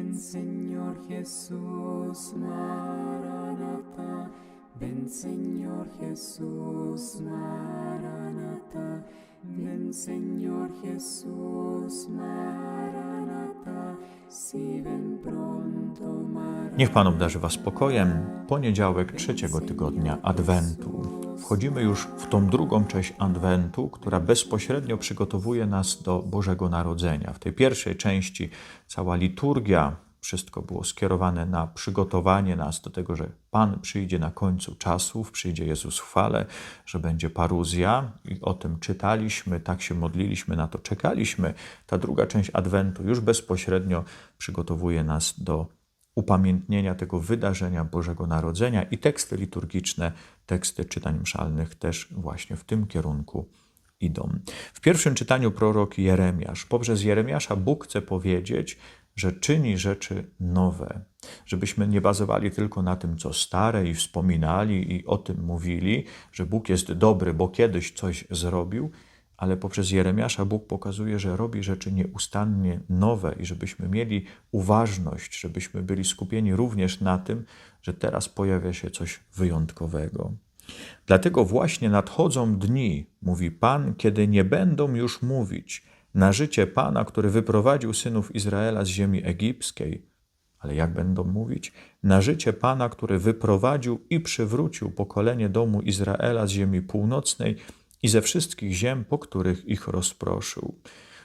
Ven Señor Jesús, Maranatha. Ven Señor Jesús, Maranatha. Ven Señor Jesús, Maranatha. Si ven pronto, Maranatha. Niech Pan obdarzy Was spokojem. Poniedziałek trzeciego tygodnia Adwentu. Wchodzimy już w tą drugą część Adwentu, która bezpośrednio przygotowuje nas do Bożego Narodzenia. W tej pierwszej części cała liturgia, wszystko było skierowane na przygotowanie nas do tego, że Pan przyjdzie na końcu czasów, przyjdzie Jezus w chwale, że będzie paruzja i o tym czytaliśmy, tak się modliliśmy, na to czekaliśmy. Ta druga część Adwentu już bezpośrednio przygotowuje nas do upamiętnienia tego wydarzenia Bożego Narodzenia i teksty liturgiczne, teksty czytań mszalnych też właśnie w tym kierunku idą. W pierwszym czytaniu prorok Jeremiasz. Poprzez Jeremiasza Bóg chce powiedzieć, że czyni rzeczy nowe, żebyśmy nie bazowali tylko na tym, co stare i wspominali i o tym mówili, że Bóg jest dobry, bo kiedyś coś zrobił, ale poprzez Jeremiasza Bóg pokazuje, że robi rzeczy nieustannie nowe i żebyśmy mieli uważność, żebyśmy byli skupieni również na tym, że teraz pojawia się coś wyjątkowego. Dlatego właśnie nadchodzą dni, mówi Pan, kiedy nie będą już mówić na życie Pana, który wyprowadził synów Izraela z ziemi egipskiej, ale jak będą mówić? Na życie Pana, który wyprowadził i przywrócił pokolenie domu Izraela z ziemi północnej i ze wszystkich ziem, po których ich rozproszył.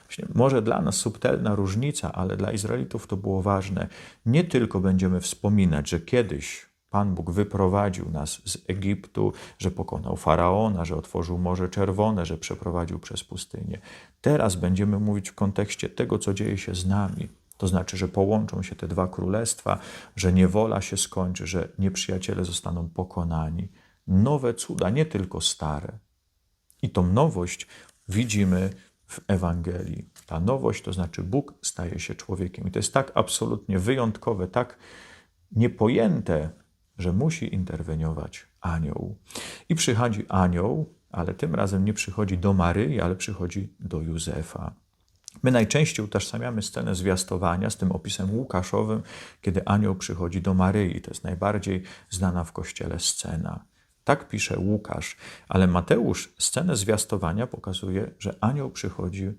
Właśnie może dla nas subtelna różnica, ale dla Izraelitów to było ważne. Nie tylko będziemy wspominać, że kiedyś Pan Bóg wyprowadził nas z Egiptu, że pokonał faraona, że otworzył Morze Czerwone, że przeprowadził przez pustynię. Teraz będziemy mówić w kontekście tego, co dzieje się z nami. To znaczy, że połączą się te dwa królestwa, że niewola się skończy, że nieprzyjaciele zostaną pokonani. Nowe cuda, nie tylko stare. I tą nowość widzimy w Ewangelii. Ta nowość to znaczy Bóg staje się człowiekiem. I to jest tak absolutnie wyjątkowe, tak niepojęte, że musi interweniować anioł. I przychodzi anioł, ale tym razem nie przychodzi do Maryi, ale przychodzi do Józefa. My najczęściej utożsamiamy scenę zwiastowania z tym opisem łukaszowym, kiedy anioł przychodzi do Maryi. To jest najbardziej znana w kościele scena. Tak pisze Łukasz, ale Mateusz scenę zwiastowania pokazuje, że anioł przychodzi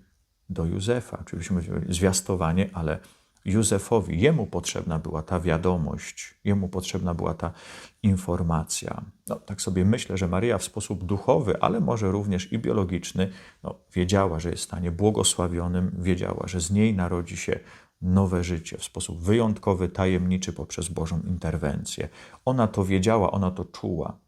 do Józefa. Oczywiście mówimy zwiastowanie, ale Józefowi, jemu potrzebna była ta wiadomość, jemu potrzebna była ta informacja. No, tak sobie myślę, że Maryja w sposób duchowy, ale może również i biologiczny, no, wiedziała, że jest w stanie błogosławionym, wiedziała, że z niej narodzi się nowe życie w sposób wyjątkowy, tajemniczy poprzez Bożą interwencję. Ona to wiedziała, ona to czuła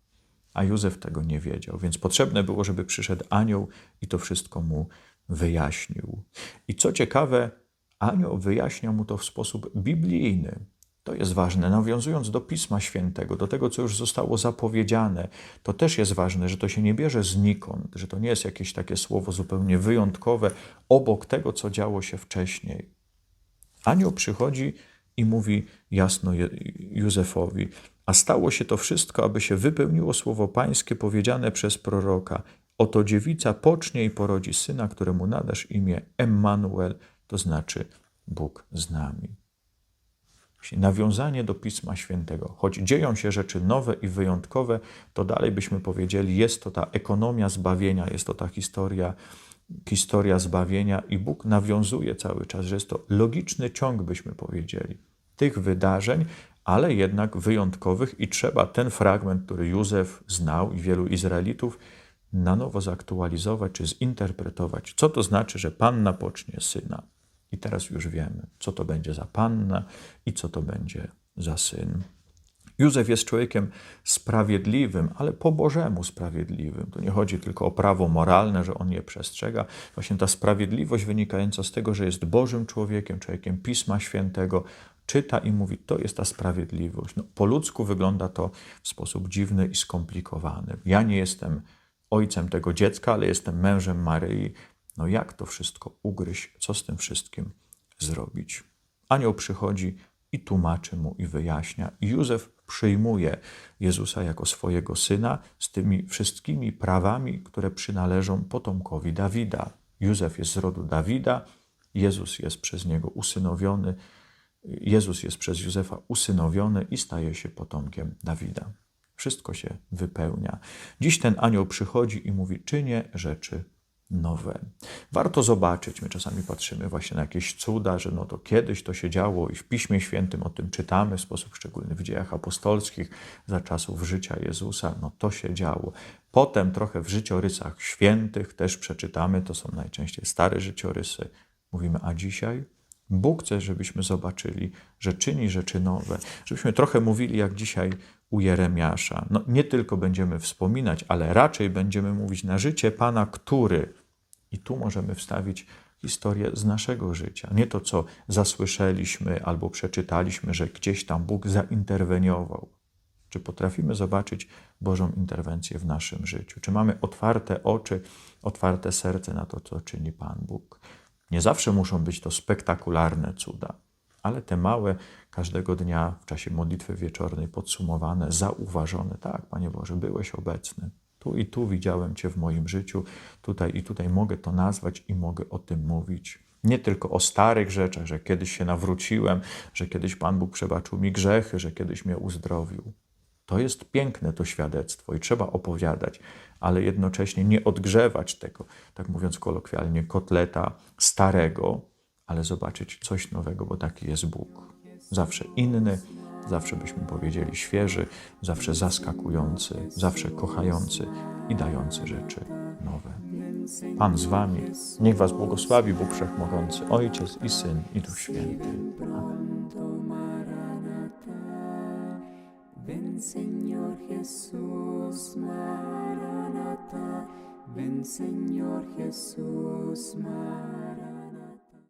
a Józef tego nie wiedział, więc potrzebne było, żeby przyszedł anioł i to wszystko mu wyjaśnił. I co ciekawe, anioł wyjaśniał mu to w sposób biblijny. To jest ważne, nawiązując do Pisma Świętego, do tego, co już zostało zapowiedziane, to też jest ważne, że to się nie bierze znikąd, że to nie jest jakieś takie słowo zupełnie wyjątkowe obok tego, co działo się wcześniej. Anioł przychodzi i mówi jasno Józefowi: A stało się to wszystko, aby się wypełniło słowo Pańskie powiedziane przez proroka. Oto dziewica pocznie i porodzi syna, któremu nadasz imię Emmanuel, to znaczy Bóg z nami. Nawiązanie do Pisma Świętego. Choć dzieją się rzeczy nowe i wyjątkowe, to dalej byśmy powiedzieli, jest to ta ekonomia zbawienia, jest to ta historia, historia zbawienia i Bóg nawiązuje cały czas, że jest to logiczny ciąg, byśmy powiedzieli, tych wydarzeń, ale jednak wyjątkowych i trzeba ten fragment, który Józef znał i wielu Izraelitów, na nowo zaktualizować czy zinterpretować. Co to znaczy, że panna pocznie syna? I teraz już wiemy, co to będzie za panna i co to będzie za syn. Józef jest człowiekiem sprawiedliwym, ale po Bożemu sprawiedliwym. Tu nie chodzi tylko o prawo moralne, że on je przestrzega. Właśnie ta sprawiedliwość wynikająca z tego, że jest Bożym człowiekiem, człowiekiem Pisma Świętego, czyta i mówi, to jest ta sprawiedliwość. No, po ludzku wygląda to w sposób dziwny i skomplikowany. Ja nie jestem ojcem tego dziecka, ale jestem mężem Maryi. No jak to wszystko ugryźć? Co z tym wszystkim zrobić? Anioł przychodzi i tłumaczy mu i wyjaśnia. Józef przyjmuje Jezusa jako swojego syna z tymi wszystkimi prawami, które przynależą potomkowi Dawida. Józef jest z rodu Dawida, Jezus jest przez niego usynowiony, Jezus jest przez Józefa usynowiony i staje się potomkiem Dawida. Wszystko się wypełnia. Dziś ten anioł przychodzi i mówi: Czynię rzeczy nowe. Warto zobaczyć, my czasami patrzymy właśnie na jakieś cuda, że no to kiedyś to się działo i w Piśmie Świętym o tym czytamy w sposób szczególny w dziejach apostolskich za czasów życia Jezusa, no to się działo. Potem trochę w życiorysach świętych też przeczytamy, to są najczęściej stare życiorysy. Mówimy, a dzisiaj Bóg chce, żebyśmy zobaczyli, że czyni rzeczy nowe, żebyśmy trochę mówili jak dzisiaj u Jeremiasza. No, nie tylko będziemy wspominać, ale raczej będziemy mówić na życie Pana, który. I tu możemy wstawić historię z naszego życia. Nie to, co zasłyszeliśmy albo przeczytaliśmy, że gdzieś tam Bóg zainterweniował. Czy potrafimy zobaczyć Bożą interwencję w naszym życiu? Czy mamy otwarte oczy, otwarte serce na to, co czyni Pan Bóg? Nie zawsze muszą być to spektakularne cuda, ale te małe, każdego dnia w czasie modlitwy wieczornej podsumowane, zauważone. Tak, Panie Boże, byłeś obecny. Tu i tu widziałem Cię w moim życiu, tutaj i tutaj mogę to nazwać i mogę o tym mówić. Nie tylko o starych rzeczach, że kiedyś się nawróciłem, że kiedyś Pan Bóg przebaczył mi grzechy, że kiedyś mnie uzdrowił. To jest piękne to świadectwo i trzeba opowiadać, ale jednocześnie nie odgrzewać tego, tak mówiąc kolokwialnie, kotleta starego, ale zobaczyć coś nowego, bo taki jest Bóg. Zawsze inny, zawsze byśmy powiedzieli świeży, zawsze zaskakujący, zawsze kochający i dający rzeczy nowe. Pan z wami, niech was błogosławi Bóg Wszechmogący, Ojciec i Syn i Duch Święty. Amen. Ven Señor Jesús Maranatha. Ven Señor Jesús Maranatha.